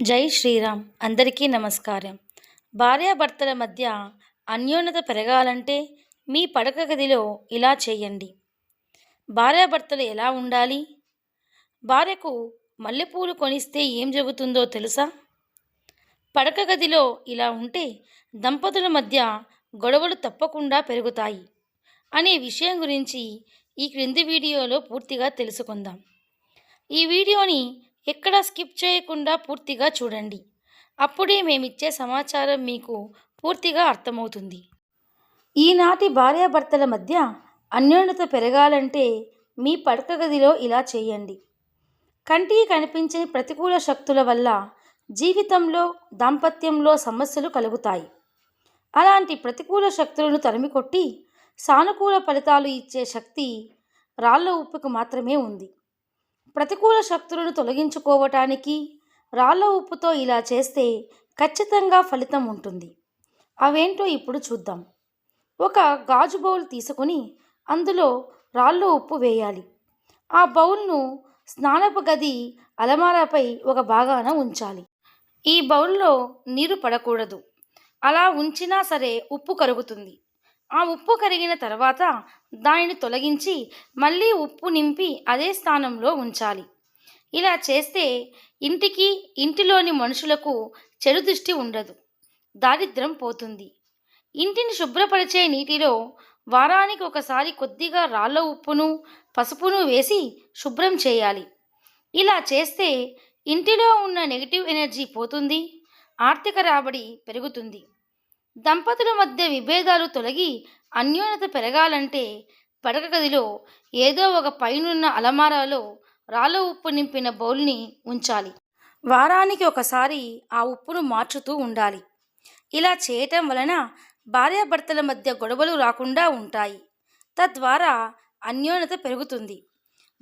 జై శ్రీరామ్. అందరికీ నమస్కారం. భార్యాభర్తల మధ్య అన్యోన్యత పెరగాలంటే మీ పడక గదిలో ఇలా చేయండి. భార్యాభర్తలు ఎలా ఉండాలి? భార్యకు మల్లెపూలు కొనిస్తే ఏం జరుగుతుందో తెలుసా? పడక గదిలో ఇలా ఉంటే దంపతుల మధ్య గొడవలు తప్పకుండా పెరుగుతాయి అనే విషయం గురించి ఈ క్రింది వీడియోలో పూర్తిగా తెలుసుకుందాం. ఈ వీడియోని ఎక్కడా స్కిప్ చేయకుండా పూర్తిగా చూడండి. అప్పుడే మేమిచ్చే సమాచారం మీకు పూర్తిగా అర్థమవుతుంది. ఈనాటి భార్యాభర్తల మధ్య అన్యోన్యత పెరగాలంటే మీ పడక గదిలో ఇలా చేయండి. కంటికి కనిపించని ప్రతికూల శక్తుల వల్ల జీవితంలో దాంపత్యంలో సమస్యలు కలుగుతాయి. అలాంటి ప్రతికూల శక్తులను తరిమికొట్టి సానుకూల ఫలితాలు ఇచ్చే శక్తి రాళ్ళ ఉప్పుకు మాత్రమే ఉంది. ప్రతికూల శక్తులను తొలగించుకోవటానికి రాళ్ళ ఉప్పుతో ఇలా చేస్తే ఖచ్చితంగా ఫలితం ఉంటుంది. అవేంటో ఇప్పుడు చూద్దాం. ఒక గాజు బౌల్ తీసుకుని అందులో రాళ్ళ ఉప్పు వేయాలి. ఆ బౌల్ను స్నానపు గది అలమారాపై ఒక భాగాన ఉంచాలి. ఈ బౌల్లో నీరు పడకూడదు. అలా ఉంచినా సరే ఉప్పు కరుగుతుంది. ఆ ఉప్పు కరిగిన తర్వాత దానిని తొలగించి మళ్ళీ ఉప్పు నింపి అదే స్థానంలో ఉంచాలి. ఇలా చేస్తే ఇంటికి ఇంటిలోని మనుషులకు చెడు దృష్టి ఉండదు. దారిద్రం పోతుంది. ఇంటిని శుభ్రపరిచే నీటిలో వారానికి ఒకసారి కొద్దిగా రాళ్ళ ఉప్పును పసుపును వేసి శుభ్రం చేయాలి. ఇలా చేస్తే ఇంటిలో ఉన్న నెగిటివ్ ఎనర్జీ పోతుంది ఆర్థిక రాబడి పెరుగుతుంది. దంపతుల మధ్య విభేదాలు తొలగి అన్యోన్యత పెరగాలంటే పడక గదిలో ఏదో ఒక పైనున్న అలమారాలో రాళ్ళ ఉప్పు నింపిన బౌల్ని ఉంచాలి. వారానికి ఒకసారి ఆ ఉప్పును మార్చుతూ ఉండాలి. ఇలా చేయటం వలన భార్యాభర్తల మధ్య గొడవలు రాకుండా ఉంటాయి. తద్వారా అన్యోన్యత పెరుగుతుంది.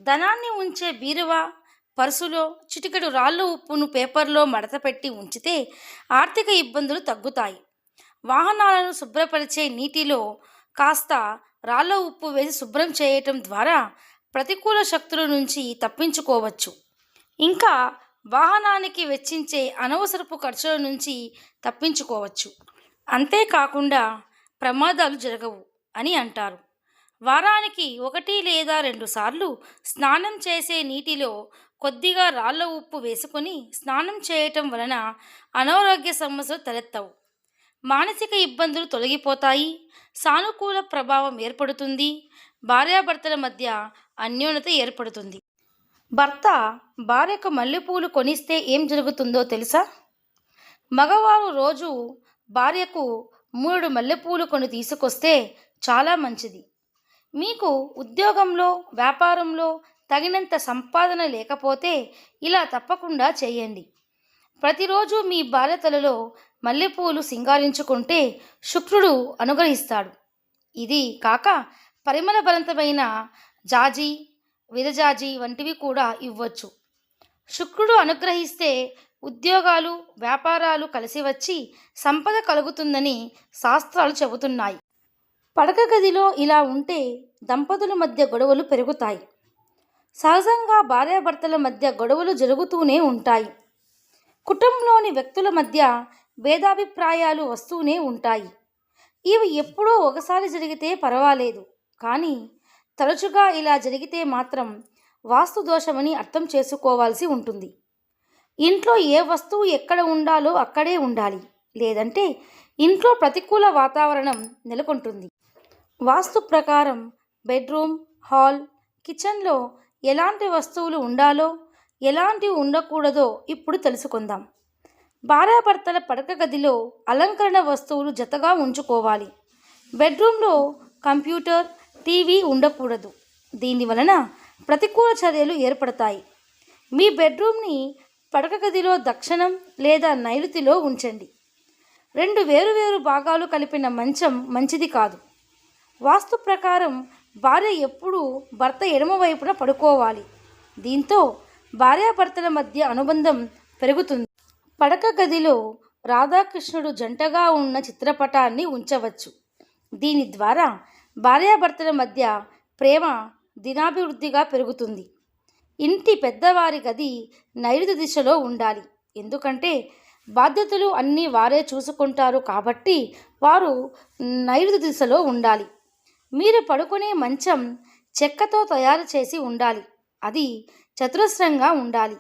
ధనాన్ని ఉంచే బీరువా పర్సులో చిటికెడు రాళ్ళు ఉప్పును పేపర్లో మడతపెట్టి ఉంచితే ఆర్థిక ఇబ్బందులు తగ్గుతాయి. వాహనాలను శుభ్రపరిచే నీటిలో కాస్త రాళ్ళ ఉప్పు వేసి శుభ్రం చేయటం ద్వారా ప్రతికూల శక్తుల నుంచి తప్పించుకోవచ్చు. ఇంకా వాహనానికి వెచ్చించే అనవసరపు ఖర్చుల నుంచి తప్పించుకోవచ్చు. అంతేకాకుండా ప్రమాదాలు జరగవు అని అంటారు. వారానికి ఒకటి లేదా రెండు సార్లు స్నానం చేసే నీటిలో కొద్దిగా రాళ్ళ ఉప్పు వేసుకొని స్నానం చేయటం వలన అనారోగ్య సమస్యలు తలెత్తవు. మానసిక ఇబ్బందులు తొలగిపోతాయి సానుకూల ప్రభావం ఏర్పడుతుంది భార్యాభర్తల మధ్య అన్యోన్యత ఏర్పడుతుంది. భర్త భార్యకు మల్లెపూలు కొనిస్తే ఏం జరుగుతుందో తెలుసా? మగవారు రోజు భార్యకు మూడు మల్లెపూలు కొని తీసుకొస్తే చాలా మంచిది. మీకు ఉద్యోగంలో వ్యాపారంలో తగినంత సంపాదన లేకపోతే ఇలా తప్పకుండా చేయండి. ప్రతిరోజు మీ బాల్యతలలో మల్లెపూలు సింగారించుకుంటే శుక్రుడు అనుగ్రహిస్తాడు. ఇది కాక పరిమళభరితమైన జాజి విరజాజి వంటివి కూడా ఇవ్వచ్చు. శుక్రుడు అనుగ్రహిస్తే ఉద్యోగాలు వ్యాపారాలు కలిసి వచ్చి సంపద కలుగుతుందని శాస్త్రాలు చెబుతున్నాయి. పడక గదిలో ఇలా ఉంటే దంపతుల మధ్య గొడవలు పెరుగుతాయి. సహజంగా భార్యాభర్తల మధ్య గొడవలు జరుగుతూనే ఉంటాయి. కుటుంబంలోని వ్యక్తుల మధ్య భేదాభిప్రాయాలు వస్తూనే ఉంటాయి. ఇవి ఎప్పుడో ఒకసారి జరిగితే పర్వాలేదు. కానీ తరచుగా ఇలా జరిగితే మాత్రం వాస్తు దోషమని అర్థం చేసుకోవాల్సి ఉంటుంది. ఇంట్లో ఏ వస్తువు ఎక్కడ ఉండాలో అక్కడే ఉండాలి. లేదంటే ఇంట్లో ప్రతికూల వాతావరణం నెలకొంటుంది. వాస్తు ప్రకారం బెడ్రూమ్ హాల్ కిచెన్లో ఎలాంటి వస్తువులు ఉండాలో ఎలాంటివి ఉండకూడదో ఇప్పుడు తెలుసుకుందాం. భార్యాభర్తల పడక గదిలో అలంకరణ వస్తువులు జతగా ఉంచుకోవాలి. బెడ్రూమ్లో కంప్యూటర్ టీవీ ఉండకూడదు. దీని వలన ప్రతికూల చర్యలు ఏర్పడతాయి. మీ బెడ్రూమ్ని పడక గదిలో దక్షిణం లేదా నైరుతిలో ఉంచండి. రెండు వేరువేరు భాగాలు కలిపిన మంచం మంచిది కాదు. వాస్తు ప్రకారం భార్య ఎప్పుడూ భర్త ఎడమ వైపున పడుకోవాలి. దీంతో భార్యాభర్తల మధ్య అనుబంధం పెరుగుతుంది. పడక గదిలో రాధాకృష్ణుడు జంటగా ఉన్న చిత్రపటాన్ని ఉంచవచ్చు. దీని ద్వారా భార్యాభర్తల మధ్య ప్రేమ దినాభివృద్ధిగా పెరుగుతుంది. ఇంటి పెద్దవారి గది నైరుతి దిశలో ఉండాలి. ఎందుకంటే బాధ్యతలు అన్నీ వారే చూసుకుంటారు కాబట్టి వారు నైరుతి దిశలో ఉండాలి. మీరు పడుకునే మంచం చెక్కతో తయారు చేసి ఉండాలి. అది చతురస్రంగా ఉండాలి.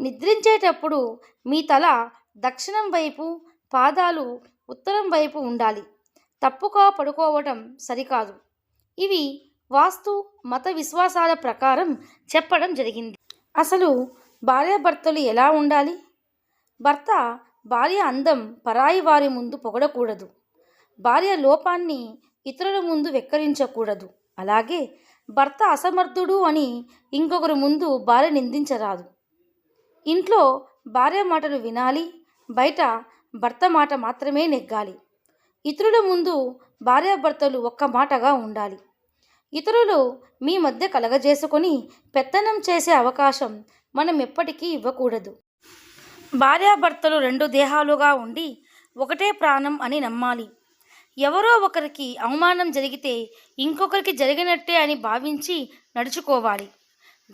నిద్రించేటప్పుడు మీ తల దక్షిణం వైపు పాదాలు ఉత్తరం వైపు ఉండాలి. తప్పుగా పడుకోవటం సరికాదు. ఇవి వాస్తు మత విశ్వాసాల ప్రకారం చెప్పడం జరిగింది. అసలు భార్యాభర్తలు ఎలా ఉండాలి? భర్త భార్య అందం పరాయి వారి ముందు పొగడకూడదు. భార్య లోపాన్ని ఇతరుల ముందు వెక్కరించకూడదు. అలాగే భర్త అసమర్థుడు అని ఇంకొకరి ముందు భార్య నిందించరాదు. ఇంట్లో భార్య మాటలు వినాలి బయట భర్త మాట మాత్రమే నెగ్గాలి. ఇతరుల ముందు భార్యాభర్తలు ఒక్క మాటగా ఉండాలి. ఇతరులు మీ మధ్య కలగజేసుకొని పెత్తనం చేసే అవకాశం మనం ఎప్పటికీ ఇవ్వకూడదు. భార్యాభర్తలు రెండు దేహాలుగా ఉండి ఒకటే ప్రాణం అని నమ్మాలి. ఎవరో ఒకరికి అవమానం జరిగితే ఇంకొకరికి జరిగినట్టే అని భావించి నడుచుకోవాలి.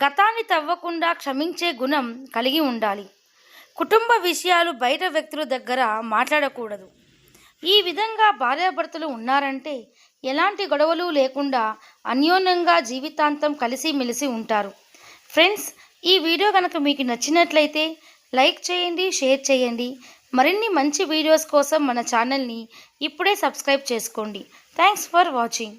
గతాన్ని తవ్వకుండా క్షమించే గుణం కలిగి ఉండాలి. కుటుంబ విషయాలు బయట వ్యక్తుల దగ్గర మాట్లాడకూడదు. ఈ విధంగా భార్యాభర్తలు ఉన్నారంటే ఎలాంటి గొడవలు లేకుండా అన్యోన్యంగా జీవితాంతం కలిసిమెలిసి ఉంటారు. ఫ్రెండ్స్ ఈ వీడియో కనుక మీకు నచ్చినట్లయితే లైక్ చేయండి షేర్ చేయండి. మరిన్ని మంచి వీడియోస్ కోసం మన ఛానల్ని ఇప్పుడే సబ్స్క్రైబ్ చేసుకోండి. Thanks for watching.